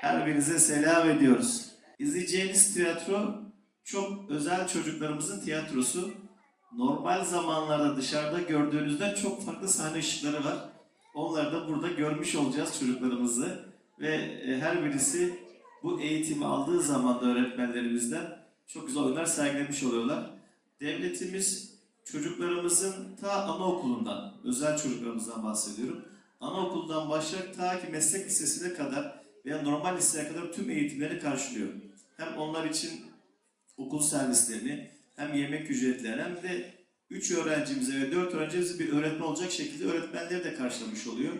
Her birinize selam ediyoruz. İzleyeceğiniz tiyatro çok özel çocuklarımızın tiyatrosu. Normal zamanlarda dışarıda gördüğünüzden çok farklı sahne ışıkları var. Onları da burada görmüş olacağız çocuklarımızı. Ve e, her birisi bu eğitimi aldığı zaman da öğretmenlerimizden çok güzel oyunlar sergilemiş oluyorlar. Devletimiz çocuklarımızın ta anaokulundan, özel çocuklarımızdan bahsediyorum. Anaokulundan başlayarak ta ki meslek lisesine kadar veya normal liseye kadar tüm eğitimleri karşılıyor. Hem onlar için okul servislerini, hem yemek ücretlerini hem de 3 öğrencimize ve 4 öğrencimize bir öğretmen olacak şekilde öğretmenleri de karşılamış oluyor.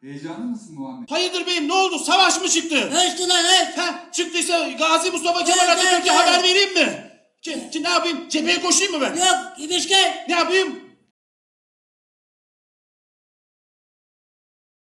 Heyecanlı mısın Muhammed? Hayırdır beyim ne oldu? Savaş mı çıktı? Öçtü lan öç. Ha, çıktıysa Gazi Mustafa Kemal Evet, Atatürk'e evet, haber evet. vereyim mi? Ki, ki ne yapayım? Cepheye koşayım mı ben? Yok İbişken. Ne yapayım?